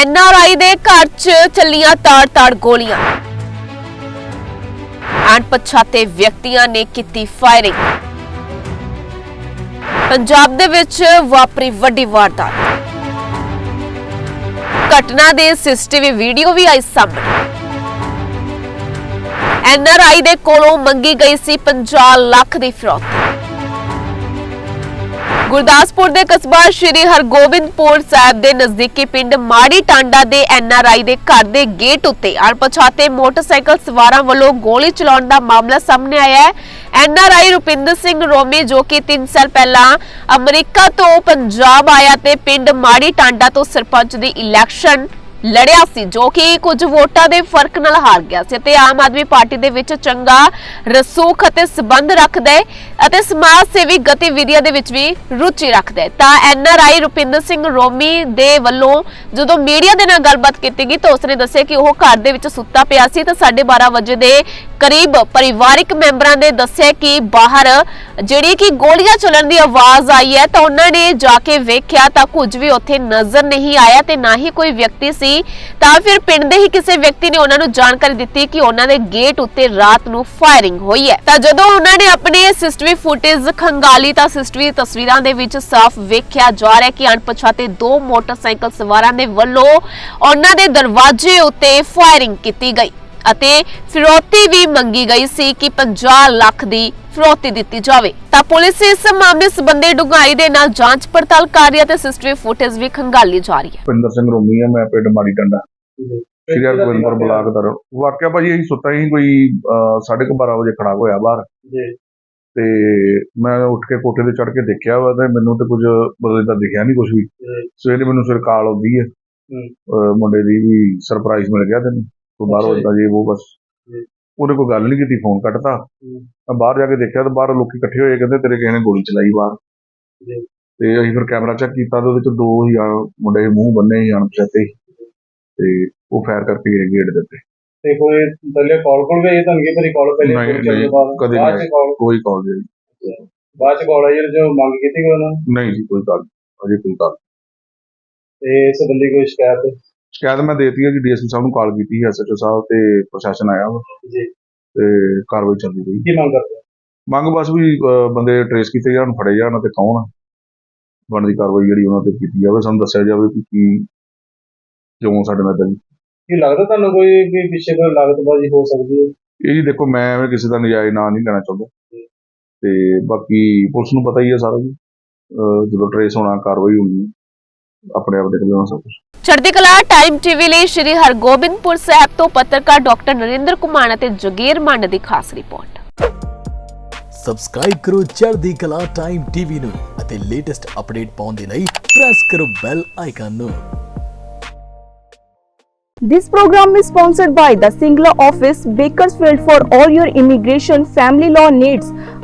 NRI ਦੇ ਘਰ 'ਚ ਚੱਲੀਆਂ ਤਾੜ-ਤਾੜ ਗੋਲੀਆਂ। ਅਣਪਛਾਤੇ ਵਿਅਕਤੀਆਂ ਨੇ ਕੀਤੀ ਫਾਇਰਿੰਗ। ਪੰਜਾਬ ਦੇ ਵਿੱਚ ਵਾਪਰੀ ਵੱਡੀ ਵਾਰਦਾਤ। ਘਟਨਾ ਦੇ ਸੀਸੀਟੀਵੀ ਵੀਡੀਓ ਵੀ ਆਈ ਸਾਹਮਣੇ। ਐਨਆਰਆਈ ਦੇ ਕੋਲੋਂ ਮੰਗੀ ਗਈ ਸੀ 50 ਲੱਖ ਦੀ ਫਿਰੌਤੀ ਗੁਰਦਾਸਪੁਰ ਦੇ ਕਸਬਾ ਸ਼੍ਰੀ ਹਰਗੋਬਿੰਦਪੁਰ ਸਾਹਿਬ ਦੇ ਨਜ਼ਦੀਕੀ ਪਿੰਡ ਮਾੜੀ ਟਾਂਡਾ ਦੇ ਐਨਆਰਆਈ ਦੇ ਘਰ ਦੇ ਗੇਟ ਉੱਤੇ ਅਣਪਛਾਤੇ ਮੋਟਰਸਾਈਕਲ ਸਵਾਰਾਂ ਵੱਲੋਂ ਗੋਲੀ ਚਲਾਉਣ ਦਾ ਮਾਮਲਾ ਸਾਹਮਣੇ ਆਇਆ ਹੈ। ਐਨਆਰਆਈ ਰੁਪਿੰਦਰ ਸਿੰਘ ਰੋਮੀ ਜੋ ਕਿ 3 ਸਾਲ ਪਹਿਲਾਂ ਅਮਰੀਕਾ ਤੋਂ ਪੰਜਾਬ ਆਇਆ ਤੇ ਪਿੰਡ ਮਾੜੀ ਟਾਂਡਾ ਤੋਂ ਸਰਪੰਚ ਦੀ ਇਲੈਕਸ਼ਨ ਲੜਿਆ ਸੀ, ਜੋ ਕਿ ਕੁਝ ਵੋਟਾਂ ਦੇ ਫ਼ਰਕ ਨਾਲ ਹਾਰ ਗਿਆ ਸੀ ਤੇ ਆਮ ਆਦਮੀ ਪਾਰਟੀ ਦੇ ਵਿੱਚ ਚੰਗਾ ਰਸੂਖ ਅਤੇ ਸਬੰਧ ਰੱਖਦਾ ਹੈ ਅਤੇ ਸਮਾਜ ਸੇਵੀ ਗਤੀਵਿਧੀਆਂ ਦੇ ਵਿੱਚ ਵੀ ਰੁਚੀ ਰੱਖਦਾ ਹੈ। ਤਾਂ ਐਨਆਰਆਈ ਰੁਪਿੰਦਰ ਸਿੰਘ ਰੋਮੀ ਦੇ ਵੱਲੋਂ ਜਦੋਂ ਮੀਡੀਆ ਦੇ ਨਾਲ ਗੱਲਬਾਤ ਕੀਤੀ ਗਈ ਤਾਂ ਉਸਨੇ ਦੱਸਿਆ ਕਿ ਉਹ ਘਰ ਦੇ ਵਿੱਚ ਸੁੱਤਾ ਪਿਆ ਸੀ ਤਾਂ 12:30 ਵਜੇ ਦੇ ਕਰੀਬ ਪਰਿਵਾਰਿਕ ਮੈਂਬਰਾਂ ਨੇ ਦੱਸਿਆ ਕਿ ਬਾਹਰ ਜਿਹੜੀ ਕਿ ਗੋਲੀਆਂ ਚੱਲਣ ਦੀ ਆਵਾਜ਼ ਆਈ ਹੈ ਤਾਂ ਉਹਨਾਂ ਨੇ ਜਾ ਕੇ ਵੇਖਿਆ ਤਾਂ ਕੁਝ ਵੀ ਉੱਥੇ ਨਜ਼ਰ ਨਹੀਂ ਆਇਆ ਤੇ ਨਾ ਹੀ ਕੋਈ ਵਿਅਕਤੀ ਸੀ। ਤਾਂ ਫਿਰ ਪਿੰਡ ਦੇ ਹੀ ਕਿਸੇ ਵਿਅਕਤੀ ਨੇ ਉਹਨਾਂ ਨੂੰ ਜਾਣਕਾਰੀ ਦਿੱਤੀ ਕਿ ਉਹਨਾਂ ਦੇ ਗੇਟ ਉੱਤੇ ਰਾਤ ਨੂੰ ਫਾਇਰਿੰਗ ਹੋਈ ਹੈ। ਤਾਂ ਜਦੋਂ ਉਹਨਾਂ ਨੇ ਆਪਣੇ ਸਿਸਟਮੀ ਫੁਟੇਜ ਖੰਗਾਲੀ ਤਾਂ ਸਿਸਟਮੀ ਤਸਵੀਰਾਂ ਦੇ ਵਿੱਚ ਸਾਫ਼ ਵੇਖਿਆ ਜਾ ਰਿਹਾ ਕਿ ਅਣਪਛਾਤੇ ਦੋ ਮੋਟਰਸਾਈਕਲ ਸਵਾਰਾਂ ਦੇ ਵੱਲੋਂ ਉਹਨਾਂ ਦੇ ਦਰਵਾਜ਼ੇ ਉੱਤੇ ਫਾਇਰਿੰਗ ਕੀਤੀ ਗਈ। ਅਤੇ ਫਿਰੌਤੀ ਵੀ ਮੰਗੀ ਗਈ ਸੀ ਕਿ 50 ਲੱਖ ਦੀ ਫਿਰੌਤੀ ਦਿੱਤੀ ਜਾਵੇ। ਤਾਂ ਪੁਲਿਸ ਇਸ ਮਾਮਲੇ ਸੰਬੰਧੀ ਡੂੰਘਾਈ ਦੇ ਨਾਲ ਜਾਂਚ ਪੜਤਾਲ ਕਰ ਰਹੀ ਹੈ ਤੇ ਸਿਸਟਰੀ ਫੁਟੇਜ ਵੀ ਖੰਗਾਲੀ ਜਾ ਰਹੀ ਹੈ। ਭਿੰਦਰ ਸਿੰਘ ਰੋਮੀ ਆ ਮੈਂ ਪਿੰਡ ਮਾੜੀ ਟੰਡਾ। ਸ਼੍ਰੀ ਹਰਗੋਬਿੰਦਪੁਰ ਬਲਾਕ ਦਾ ਵਾਕਿਆ ਭਾਜੀ ਅਸੀਂ ਸੁੱਤਾ ਹੀ ਕੋਈ 12:30 ਵਜੇ ਖੜਾ ਹੋਇਆ ਬਾਹਰ। ਜੀ। ਤੇ ਮੈਂ ਉੱਠ ਕੇ ਕੋਠੇ ਤੇ ਚੜ ਕੇ ਦੇਖਿਆ ਵਾ ਤੇ ਮੈਨੂੰ ਤੇ ਕੁਝ ਬਦਲੇ ਤਾਂ ਦਿਖਿਆ ਨਹੀਂ ਕੁਝ ਵੀ। ਸਵੇਰੇ ਮੈਨੂੰ ਸਿਰ ਕਾਲ ਆਉਂਦੀ ਹੈ। ਮੁੰਡੇ ਦੀ ਵੀ ਸਰਪ੍ਰਾਈਜ਼ ਮਿਲ ਗਿਆ ਤੈਨੂੰ। ਤੂੰ ਬਾਹਰੋਂ। ਇਦਾਂ ਜੇ। ਉਹ ਬਸ। ਉਹਨੇ ਕੋਈ ਗੱਲ ਨਹੀਂ ਕੀਤੀ ਫੋਨ ਕੱਟਤਾ। ਮੈਂ ਬਾਹਰ ਜਾ ਕੇ ਦੇਖਿਆ ਤਾਂ ਬਾਹਰ ਲੋਕੀ ਇਕੱਠੇ ਹੋਏ ਕਹਿੰਦੇ ਤੇਰੇ ਕਿਸੇ ਨੇ ਗੋਲੀ ਚਲਾਈ ਬਾਹਰ। ਤੇ ਅਸੀਂ ਫਿਰ ਕੈਮਰਾ ਚੈੱਕ ਕੀਤਾ ਤੇ ਉਹਦੇ ਚ ਦੋ ਹੀ ਮੁੰਡੇ ਮੂੰਹ ਬੰਨੇ ਹੀ ਅਣਪਛਾਤੇ। ਤੇ ਉਹ ਫਾਇਰ ਕਰਕੇ ਗਏ ਗੇਟ ਦੇ ਉੱਤੇ। ਤੇ ਕੋਈ ਪਹਿਲੇ ਕਾਲ ਕੋਲ ਗਈ ਤੁਹਾਨੂੰ ਕੀ ਤੇਰੀ ਕਾਲ ਪਹਿਲੇ ਨਹੀਂ, ਤੋਂ ਕਦੇ ਕੋਈ ਕਾਲ ਨਹੀਂ। ਬਾਅਦ ਚ ਕਾਲ ਆਈ ਜੋ ਮੰਗ ਕੀਤੀ ਉਹਨਾਂ ਨੇ? ਨਹੀਂ ਜੀ ਕੋਈ ਕਾਲ ਅਜੇ ਕੋਈ ਕਾਲ ਤੇ ਇਸ ਬੰਦੇ ਕੋਈ ਸ਼ਿਕਾਇਤ? ਸ਼ਿਕਾਇਤ ਮੈਂ ਦੇਤੀ ਹੈ ਜੀ ਡੀਐਸਪੀ ਸਾਹਿਬ ਨੂੰ ਕਾਲ ਕੀਤੀ ਹੈ ਐਸਐਚਓ ਸਾਹਿਬ ਤੇ ਪ੍ਰਸ਼ਾਸਨ ਆਇਆ ਵਾ। ਜੀ। ਤੇ ਕਾਰਵਾਈ ਚੱਲਦੀ ਰਹੀ ਕੀ ਮੰਗ ਕਰਦੇ ਹੋ? ਮੰਗ ਬਸ ਵੀ ਅਹ, ਬੰਦੇ ਟਰੇਸ ਕੀਤੇ ਜਾਣ ਫੜੇ ਜਾਣ ਤੇ ਕੌਣ ਆ। ਬਣਦੀ ਕਾਰਵਾਈ ਜਿਹੜੀ ਉਹਨਾਂ ਤੇ ਕੀਤੀ ਜਾਵੇ ਸਾਨੂੰ ਦੱਸਿਆ ਜਾਵੇ ਕਿ ਕੀ ਕਿਉਂ ਸਾਡੇ ਨਾਲ ਏਦਾਂ ਕੀ ਲੱਗਦਾ ਤੁਹਾਨੂੰ ਕੋਈ ਵੀ ਪਿੱਛੇ ਕੋਈ ਲਾਗਤਬਾਜ਼ੀ ਹੋ ਸਕਦੀ ਹੈ? ਇਹ ਜੀ ਦੇਖੋ ਮੈਂ ਐਵੇਂ ਕਿਸੇ ਦਾ ਨਜਾਇਜ਼ ਨਾਂ ਨਹੀਂ ਲੈਣਾ ਚਾਹੁੰਦਾ। ਤੇ ਬਾਕੀ ਪੁਲਿਸ ਨੂੰ ਪਤਾ ਹੀ ਹੈ ਸਾਰਾ ਜੀ। ਅਹ, ਜਦੋਂ ਟਰੇਸ ਹੋਣਾ ਕਾਰਵਾਈ ਹੋਣੀ ਆਪਣੇ ਆਪ ਦੇਖ ਲੈਣਾ ਸਭ ਕੁਛ। ਚੜ੍ਹਦੀ ਕਲਾ ਟਾਈਮ ਟੀਵੀ ਲਈ ਸ਼੍ਰੀ ਹਰਗੋਬਿੰਦਪੁਰ ਸਾਹਿਬ ਤੋਂ ਪੱਤਰਕਾਰ ਡਾਕਟਰ ਨਰਿੰਦਰ ਕੁਮਾਰ ਅਤੇ ਜਗੀਰ ਮੰਡ ਦੀ ਖਾਸ ਰਿਪੋਰਟ ਸਬਸਕ੍ਰਾਈਬ ਕਰੋ ਚੜ੍ਹਦੀ ਕਲਾ ਟਾਈਮ ਟੀਵੀ ਨੂੰ ਅਤੇ ਲੇਟੈਸਟ ਅਪਡੇਟ ਪਾਉਣ ਦੇ ਲਈ ਪ੍ਰੈਸ ਕਰੋ ਬੈਲ ਆਈਕਨ ਨੂੰ This program is sponsored by the Singla Office, Bakersfield for all your immigration family law needs.